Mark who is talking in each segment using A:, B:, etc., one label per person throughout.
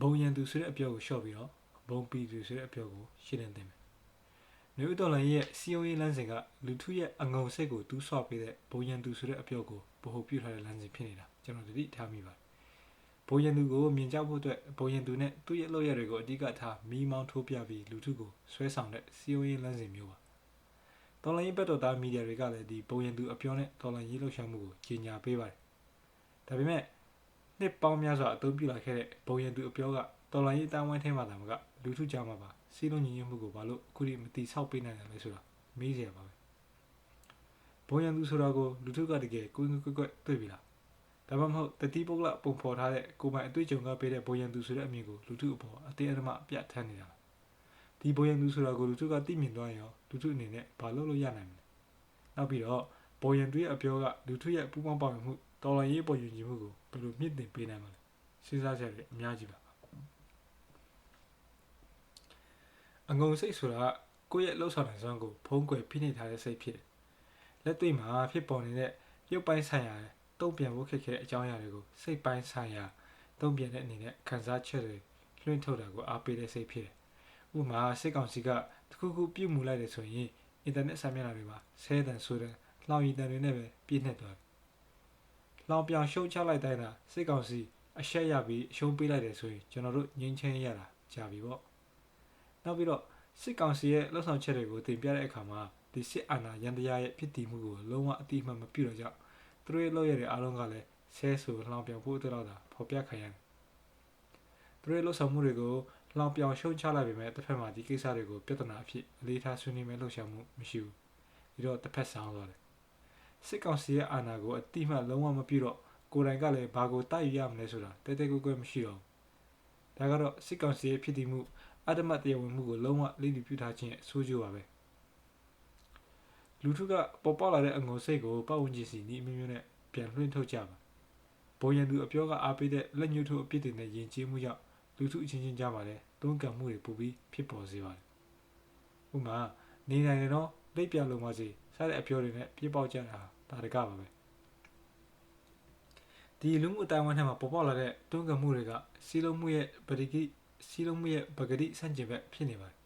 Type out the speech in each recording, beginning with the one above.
A: ဘုံရန်သူဆိုတဲ့အပြောကိုရှော့ပြီးတော့ဘုံပီသူဆိုတဲ့အပြောကိုရှင်းလင်းသင့်မယ်။မျိုးတော်လိုင်းရဲ့စီယုံရေးလမ်းစဉ်ကလူထုရဲ့အငုံစိတ်ကိုတူးဆွပေးတဲ့ဘုံရန်သူဆိုတဲ့အပြောကိုဗဟုပြုထားတဲ့လမ်းစဉ်ဖြစ်နေတာကျွန်တော်တတိထားမိပါတယ်။ဘုံရန်သူကိုမြင်ကြဖို့အတွက်ဘုံရန်သူနဲ့သူ့ရဲ့လောက်ရတွေကိုအဓိကထားမီးမောင်းထိုးပြပြီးလူထုကိုဆွဲဆောင်တဲ့စီယုံရေးလမ်းစဉ်မျိုးပါ။တော်လိုင်းဘက်တော်သားမီဒီယာတွေကလည်းဒီဘုံရန်သူအပြောနဲ့တော်လိုင်းရေးလှုပ်ရှားမှုကိုကြီးညာပေးပါတယ်။ဒါပေမဲ့ နှစ်ပေါင်းများစွာအသုံးပြုလာခဲ့တဲ့ဘုံရန်သူအပြောကတော်လိုင်းရေးတာဝန်ထဲမှာတာမကလူထုကြားမှာပါစီးလုံးညီညွတ်မှုကိုဘာလို့အခုထိမတိဆောက်ပေးနိုင်တယ်လဲဆိုတာမေးစရာပါပဲဘုံရန်သူဆိုတာကိုလူထုကတကယ်ကိုယ်ကိုယ်ကွယ်တွေ့ပြီလားဒါမှမဟုတ်တတိပုဂ္ဂလပုံဖော်ထားတဲ့ကိုယ်ပိုင်အတွေ့အကြုံကပေးတဲ့ဘုံရန်သူဆိုတဲ့အမြင်ကိုလူထုအပေါ်အတင်းအဓမ္မအပြတ်ထမ်းနေတာလားဒီဘုံရန်သူဆိုတာကိုလူထုကသိမြင်သွားရင်ရောလူထုအနေနဲ့ဘာလုပ်လို့ရနိုင်မလဲနောက်ပြီးတော့ဘုံရန်သူရဲ့အပြောကလူထုရဲ့ပူးပေါင်းပါဝင်မှု တော်လိုင်းရေးပေါ်ယဉ်ကျေးမှုကိုဘယ်လိုမြင့်တင်ပေးနိုင်မလဲစဉ်းစားချက်တွေအများကြီးပါအငုံစိတ်ဆိုတာကကိုယ့်ရဲ့လှုပ်ဆောင်တဲ့စွမ်းကိုဖုံးကွယ်ဖိနှိပ်ထားတဲ့စိတ်ဖြစ်တယ်။လက်တွေ့မှာဖြစ်ပေါ်နေတဲ့ရုပ်ပိုင်းဆိုင်ရာတုံ့ပြန်ဖို့ခက်ခဲတဲ့အကြောင်းအရာတွေကိုစိတ်ပိုင်းဆိုင်ရာတုံ့ပြန်တဲ့အနေနဲ့ခံစားချက်တွေလွှင့်ထုတ်တာကိုအားပေးတဲ့စိတ်ဖြစ်တယ်။ဥပမာစိတ်ကောင်စီကတခုခုပြုတ်မှုလိုက်တယ်ဆိုရင်အင်တာနက်စာမျက်နှာတွေမှာဆဲတန်ဆိုတဲ့လှောင်ရည်တန်တွေနဲ့ပဲပြည့်နှက်သွားတယ်။ လောင်ပြောင်ရှုံချလိုက်တိုင်းသာစိတ်ကောင်စီအရှက်ရပြီးအရှုံးပေးလိုက်တယ်ဆိုရင်ကျွန်တော်တို့ငြင်းချင်းရတာကြာပြီပေါ့။နောက်ပြီးတော့စစ်ကောင်စီရဲ့လှုပ်ဆောင်ချက်တွေကိုတင်ပြတဲ့အခါမှာဒီစစ်အာဏာရန်တရားရဲ့ဖြစ်တည်မှုကိုလုံးဝအတိအမှန်မပြုတော့ကြောင့်သူတို့ရဲ့လုပ်ရတဲ့အားလုံးကလည်းဆဲဆူလှောင်ပြောင်ဖို့အတွက်တော့ဖော်ပြခံရတယ်။သူတို့ရဲ့လှုပ်ဆောင်မှုတွေကိုလှောင်ပြောင်ရှုံချလိုက်ပေမဲ့တစ်ဖက်မှာဒီကိစ္စတွေကိုပြဿနာအဖြစ်အလေးထားဆွေးနွေးမဲ့လှုပ်ရှားမှုမရှိဘူး။ဒီတော့တစ်ဖက်ဆောင်သွားတယ်။ စစ်ကောင်စီရဲ့အာဏာကိုအတိအမှန်လုံးဝမပြုတော့ကိုယ်တိုင်ကလည်းဘာကိုတိုက်ယူရမလဲဆိုတာတဲတဲကွယ်ကွယ်မရှိတော့ဘူး။ဒါကတော့စစ်ကောင်စီရဲ့ဖြစ်တည်မှုအတ္တမတရားဝင်မှုကိုလုံးဝလိလိပြုထားခြင်းရဲ့အဆိုးကျိုးပါပဲလူထုကပေါ်ပေါက်လာတဲ့အငုံစိတ်ကိုပတ်ဝန်းကျင်စီနီးမျိုးမျိုးနဲ့ပြန်လွှင့်ထုတ်ကြပါဘိုးရန်သူအပြောကအားပေးတဲ့လက်ညှိုးထိုးအပြစ်တွေနဲ့ယဉ်ကျေးမှုကြောင့်လူထုအချင်းချင်းကြားမှာလည်းတွန်းကန်မှုတွေပိုပြီးဖြစ်ပေါ်စေပါတယ်ဥပမာနေနိုင်တယ်နော်လိပ်ပြလုံးပါစေစတဲ့အပြောတွေနဲ့ပြစ်ပေါက်ကြတာ ဒါတကပါပဲဒီလူမှုအတိုင်းအဝန်းထဲမှာပေါ်ပေါက်လာတဲ့တွန်းကန်မှုတွေကစီးလုံးမှုရဲ့ပရိကိစီလုံးမရဲ့ပဂတိဆန့်ကျင်ဘက်ဖြစ်နေပါတယ်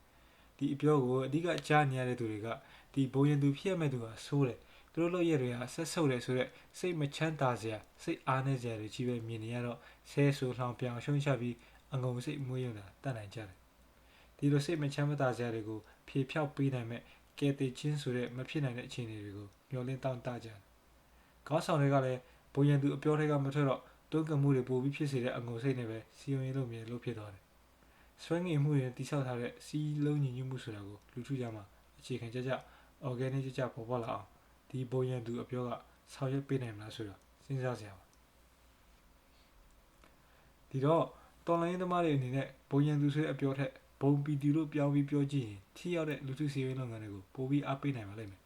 A: ဒီအပြောကိုအဓိကကြားနေရတဲ့သူတွေကဒီဘုံရန်သူဖြစ်မဲ့သူကဆိုးတယ်သူတို့လုပ်ရတွေကဆက်ဆုပ်တယ်ဆိုတော့စိတ်မချမ်းသာစရာစိတ်အားနေစရာတွေကြီးပဲမြင်နေရတော့ဆဲဆူလှောင်ပြောင်ရှုံးချပြီးအငုံစိတ်မွေးရတာတတ်နိုင်ကြတယ်ဒီလိုစိတ်မချမ်းသာစရာတွေကိုဖြေဖြောက်ပေးနိုင်မဲ့ ကဲတေချင်းဆိုတဲ့မဖြစ်နိုင်တဲ့အခြေအနေတွေကိုမျောလင်းတောင်းတကြတယ်ခေါင်းဆောင်တွေကလည်းဘုံရန်သူအပြောတွေကမထွက်တော့တွန်းကမှုတွေပိုပြီးဖြစ်စေတဲ့အငုံစိတ်နဲ့ပဲစီယုံရင်လို့မြင်လို့ဖြစ်သွားတယ်ဆွဲငင်မှုတွေတိဆောက်ထားတဲ့စီးလုံးညီညွတ်မှုဆိုတာကိုလူထုကြားမှာအခြေခံကြကြ organic ကြကြပေါ်ပေါ်လာအောင်ဒီဘုံရန်သူအပြောကဆောင်ရွက်ပေးနိုင်မလားဆိုတာစဉ်းစားစရာပါဒီတော့တော်လိုင်းသမားတွေအနေနဲ့ဘုံရန်သူဆိုတဲ့အပြောထက် ဘုံပီတီလို့ပြောင်းပြီးပြောကြည့်ရင်ထိရောက်တဲ့လူထုစီရင်လုပ်ငန်းတွေကိုပိုပြီးအားပေးနိုင်ပါလိမ့်မယ်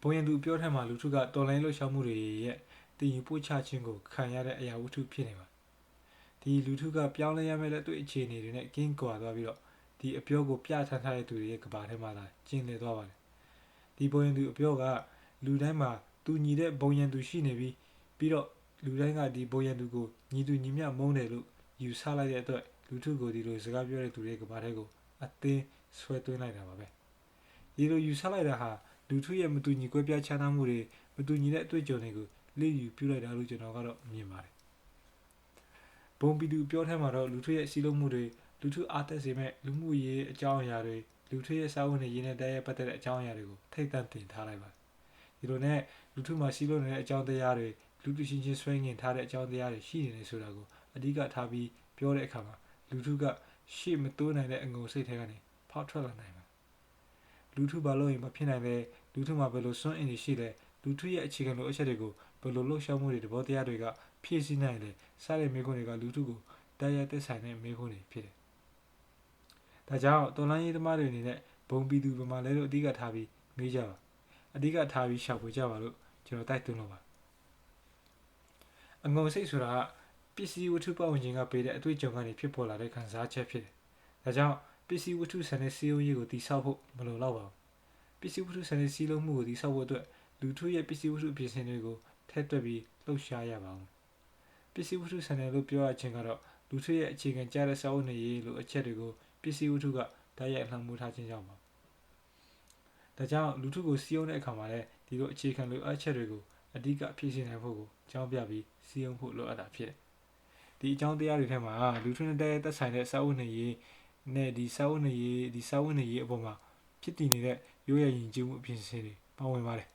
A: ဘုံရန်သူပြောထက်မှာလူထုကတော်လိုင်းလှုပ်ရှားမှုတွေရဲ့တည်ယူပို့ချခြင်းကိုခံရတဲ့အရာဝတ္ထုဖြစ်နေပါဒီလူထုကပြောင်းလဲရမယ့်လက်တွေ့အခြေအနေတွေနဲ့ကင်းကွာသွားပြီးတော့ဒီအပြောကိုပြဋ္ဌာန်းထားတဲ့သူတွေရဲ့ကဘာထဲမှာသာကျင်းလည်သွားပါတယ်ဒီဘုံရန်သူအပြောကလူတိုင်းမှာသူညီတဲ့ဘုံရန်သူရှိနေပြီးပြီးတော့လူတိုင်းကဒီဘုံရန်သူကိုညီသူညီမျှမုန်းတယ်လို့ယူဆလိုက်တဲ့အတွက် လူထုကိုဒီလိုစကားပြောတဲ့သူတွေကဘာထဲကိုအသင်းဆွဲသွင်းလိုက်တာပါပဲဒီလိုယူဆလိုက်တာဟာလူထုရဲ့မတူညီကွဲပြားခြားနားမှုတွေမတူညီတဲ့အတွေ့အကြုံတွေကိုလေ့ယူပြုလိုက်တာလို့ကျွန်တော်ကတော့မြင်ပါတယ်ဘုံပီတူပြောထဲမှာတော့လူထုရဲ့စီးလုံးမှုတွေလူထုအားတက်စေမဲ့လူမှုရေးအကြောင်းအရာတွေလူထုရဲ့စာဝန်တွေရင်းနဲ့တရားပတ်သက်တဲ့အကြောင်းအရာတွေကိုထိတ်တန့်တင်ထားလိုက်ပါဒီလိုနဲ့လူထုမှာစီးလုံးနေတဲ့အကြောင်းတရားတွေလူထုချင်းချင်းဆွဲငင်ထားတဲ့အကြောင်းတရားတွေရှိနေတယ်ဆိုတာကိုအဓိကထားပြီးပြောတဲ့အခါမှာ လူထုကရှေ့မတိုးနိုင်တဲ့အငုံစိတ်ထဲကနေဖောက်ထွက်လာနိုင်ပါလူထုဘာလို့ရင်မဖြစ်နိုင်လဲလူထုမှာဘယ်လိုစွန့်အင်တွေရှိလဲလူထုရဲ့အခြေခံလိုအချက်တွေကိုဘယ်လိုလှုပ်ရှားမှုတွေတဘောတရားတွေကဖြည့်ဆည်းနိုင်လဲစတဲ့မိခွန်းတွေကလူထုကိုတရားသက်ဆိုင်တဲ့မိခွန်းတွေဖြစ်တယ်။ဒါကြောင့်တော်လိုင်းရေးသမားတွေအနေနဲ့ဘုံပီသူဗမာလဲလို့အဓိကထားပြီးမေးကြပါအဓိကထားပြီးရှာဖွေကြပါလို့ကျွန်တော်တိုက်တွန်းလို့ပါအငုံစိတ်ဆိုတာက ပစ္စည်းဝတ္ထုပတ်ဝန်းကျင်ကပေးတဲ့အတွေ့အကြုံကနေဖြစ်ပေါ်လာတဲ့ခံစားချက်ဖြစ်တယ်။ဒါကြောင့်ပစ္စည်းဝတ္ထုဆန်တဲ့စီးရုံးရေးကိုတိဆောက်ဖို့မလိုတော့ပါဘူး။ပစ္စည်းဝတ္ထုဆန်တဲ့စီးလုံးမှုကိုတိဆောက်ဖို့အတွက်လူထုရဲ့ပစ္စည်းဝတ္ထုပြင်ဆင်တွေကိုထည့်တွက်ပြီးလှုပ်ရှားရပါအောင်ပစ္စည်းဝတ္ထုဆန်တယ်လို့ပြောရခြင်းကတော့လူထုရဲ့အခြေခံကြတဲ့စာအုပ်နေရေးလိုအချက်တွေကိုပစ္စည်းဝတ္ထုကတိုက်ရိုက်လှမ်းမိုးထားခြင်းကြောင့်ပါဒါကြောင့်လူထုကိုစီးယုံတဲ့အခါမှာလည်းဒီလိုအခြေခံလိုအပ်ချက်တွေကိုအဓိကဖြည့်ဆည်းနိုင်ဖို့ကိုအကြောင်းပြပြီးစီးယုံဖို့လိုအပ်တာဖြစ်တယ် ဒီအကြောင်းတရားတွေထဲမှာလူထုနဲ့တက်ဆိုင်တဲ့စာအုပ်နေရေးနဲ့ဒီစာအုပ်နေရေးဒီစာအုပ်နေရေးအပေါ်မှာဖြစ်တည်နေတဲ့ရိုးရရင်ကျမှုအဖြစ်စဉ်တွေပါဝင်ပါတယ်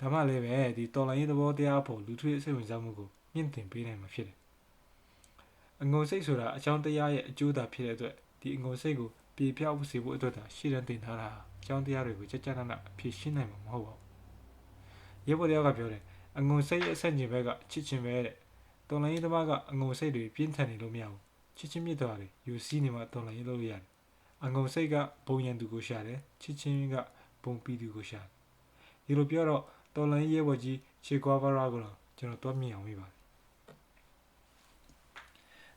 A: ဒါမှလည်းပဲဒီတော်လိုင်းရေးသဘောတရားအပေါ်လူထုရဲ့စိတ်ဝင်စားမှုကိုမြင့်တင်ပေးနိုင်မှာဖြစ်တယ်အငုံစိတ်ဆိုတာအကြောင်းတရားရဲ့အကျိုးသာဖြစ်တဲ့အတွက်ဒီအငုံစိတ်ကိုပြေပြောက်စေဖို့အတွက်သာရှေ့တန်းတင်ထားတာအကြောင်းတရားတွေကိုကြကြနနဖြည့်ရှင်းနိုင်မှာမဟုတ်ပါဘူးရေပေါ်တရားကပြောတယ်အငုံစိတ်ရဲ့အဆက်ကျင်ဘက်ကချစ်ချင်းပဲတဲ့ တော်လိုင်းရေးသမားကအငုံစိတ်တွေပြင်းထန်နေလို့မရဘူးချစ်ချင်းမြတ်တော်တွေယူစည်းနေမှတော်လိုင်းရေးလုပ်လို့ရတယ်အငုံစိတ်ကဘုံရန်သူကိုရှာတယ်ချစ်ချင်းကဘုံပီသူကိုရှာတယ်ဒီလိုပြောတော့တော်လိုင်းရေးဘော်ကြီးခြေကွာဘာရာကိုတော့ကျွန်တော်တွတ်မြင်အောင်မိပါတယ်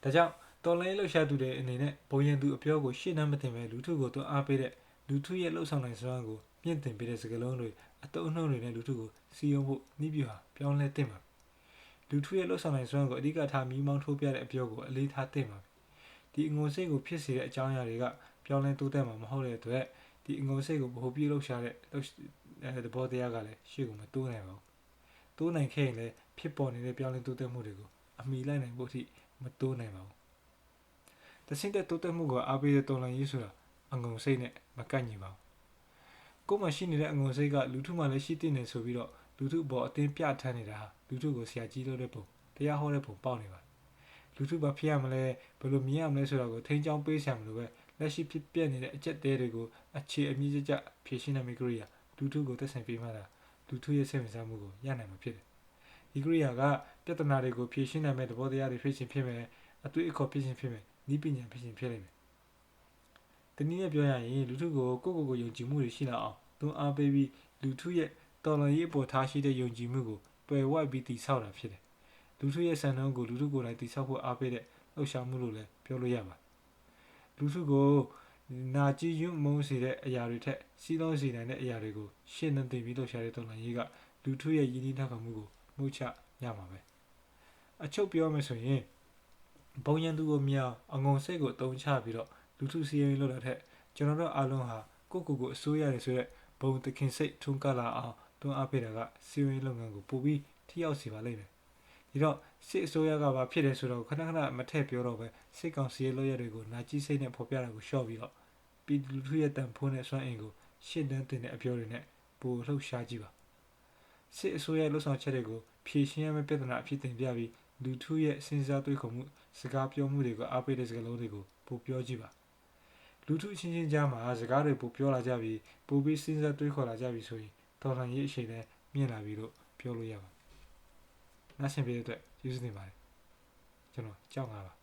A: ဒါကြောင့်တော်လိုင်းလှုပ်ရှားသူတွေအနေနဲ့ဘုံရန်သူအပြောကိုရှေ့နှမ်းမတင်ပဲလူထုကိုတွန်းအားပေးတဲ့လူထုရဲ့လှုပ်ဆောင်နိုင်စွမ်းကိုမြင့်တင်ပေးတဲ့စကားလုံးတွေအတုံးအနှုံတွေနဲ့လူထုကိုစီယုံဖို့နှီးပြဟာပြောင်းလဲတင်ပါ လူထုရဲ့လှုပ်ဆောင်နိုင်စွမ်းကိုအဓိကထားမိမောင်းထိုးပြတဲ့အပြောကိုအလေးထားတင်ပါဒီအငုံစိတ်ကိုဖြစ်စေတဲ့အကြောင်းအရာတွေကပြောင်းလဲတိုးတက်မှာမဟုတ်တဲ့အတွက်ဒီအငုံစိတ်ကိုဘ ਹੁ ပြေးလှုပ်ရှားတဲ့လှုပ်အဲသဘောတရားကလည်းရှေ့ကိုမတိုးနိုင်ပါဘူးတိုးနိုင်ခဲ့ရင်လည်းဖြစ်ပေါ်နေတဲ့ပြောင်းလဲတိုးတက်မှုတွေကိုအမိလိုက်နိုင်ဖို့အထိမတိုးနိုင်ပါဘူးတဆင့်တဲ့တိုးတက်မှုကိုအားပေးတဲ့တော်လှန်ရေးဆိုတာအငုံစိတ်နဲ့မကန့်ညီပါဘူးကိုယ်မှရှိနေတဲ့အငုံစိတ်ကလူထုမှလည်းရှိတင်နေဆိုပြီးတော့လူထုဘောအတင်းပြထမ်းနေတာဟာ လူထုကိုဆရာကြီးလို့တဲ့ပုံတရားဟောတဲ့ပုံပေါက်နေပါလူထုဘာဖြစ်ရမလဲဘယ်လိုမြင်ရမလဲဆိုတာကိုထိန်းချောင်းပေးဆရာမလို့ပဲလက်ရှိဖြစ်ပြနေတဲ့အကျက်တဲတွေကိုအခြေအမြင့်ကျကျဖြည့်ရှင်းနိုင်မိကရိယာလူထုကိုသက်ဆိုင်ပေးမှသာလူထုရဲ့စိတ်ဝင်စားမှုကိုရနိုင်မှာဖြစ်တယ်ဒီကရိယာကပြဿနာတွေကိုဖြည့်ရှင်းနိုင်မဲ့သဘောတရားတွေဖြစ်ခြင်းဖြစ်မယ်အတွေ့အခေါ်ဖြစ်ခြင်းဖြစ်မယ်ဤပညာဖြစ်ခြင်းဖြစ်လိမ့်မယ်တနည်းနဲ့ပြောရရင်လူထုကိုကိုယ့်ကိုယ်ကိုယုံကြည်မှုတွေရှိလာအောင်သွန်အားပေးပြီးလူထုရဲ့တော်လှန်ရေးအပေါ်ထားရှိတဲ့ယုံကြည်မှုကို ပယ်ဝိုက်ပြီးတည်ဆောက်တာဖြစ်တယ်လူထုရဲ့စံနှုန်းကိုလူထုကိုယ်တိုင်တည်ဆောက်ဖို့အားပေးတဲ့လှုပ်ရှားမှုလို့လည်းပြောလို့ရပါလူထုကိုနာကြည်ယွမုန်းစေတဲ့အရာတွေထက်စီးလုံးစေနိုင်တဲ့အရာတွေကိုရှင်းနှံတင်ပြီးလှုပ်ရှားတဲ့တော်လှန်ရေးကလူထုရဲ့ရည်နှီးထောက်ခံမှုကိုမှုချရမှာပဲအချုပ်ပြောမယ်ဆိုရင်ဘုံရန်သူကိုမြောက်အငုံစိတ်ကိုအတုံးချပြီးတော့လူထုစီရင်လို့တဲ့ထက်ကျွန်တော်တို့အားလုံးဟာကိုယ့်ကိုယ်ကိုအစိုးရတယ်ဆိုရက်ဘုံတခင်စိတ်ထွန်းကားလာအောင် တွန်းအားပေးတာကစီရင်လုပ်ငန်းကိုပိုပြီးထိရောက်စေပါလိမ့်မယ်ဒီတော့စစ်အစိုးရကဘာဖြစ်တယ်ဆိုတော့ခဏခဏမထည့်ပြောတော့ပဲစစ်ကောင်စီရဲ့လုပ်ရတွေကိုနာကြီးစိတ်နဲ့ဖော်ပြတာကိုရှော့ပြီးတော့ပြည်သူလူထုရဲ့တန်ဖိုးနဲ့စွမ်းအင်ကိုရှင်းတန်းတင်တဲ့အပြောတွေနဲ့ပိုလှုပ်ရှားကြည့်ပါစစ်အစိုးရလှုပ်ဆောင်ချက်တွေကိုဖြည့်ရှင်းရမယ့်ပြဿနာအဖြစ်တင်ပြပြီးလူထုရဲ့စဉ်းစားတွေးခေါ်မှုစကားပြောမှုတွေကိုအားပေးတဲ့စကားလုံးတွေကိုပိုပြောကြည့်ပါလူထုအချင်းချင်းကြားမှာစကားတွေပိုပြောလာကြပြီးပိုပြီးစဉ်းစားတွေးခေါ်လာကြပြီးဆိုရင် တော်လှန်ရေးအချိန်နဲ့မြင့်လာပြီလို့ပြောလို့ရပါနားဆင်ပေးတဲ့အတွက်ကျေးဇူးတင်ပါတယ်ကျွန်တော်ကြောက်ငါပါ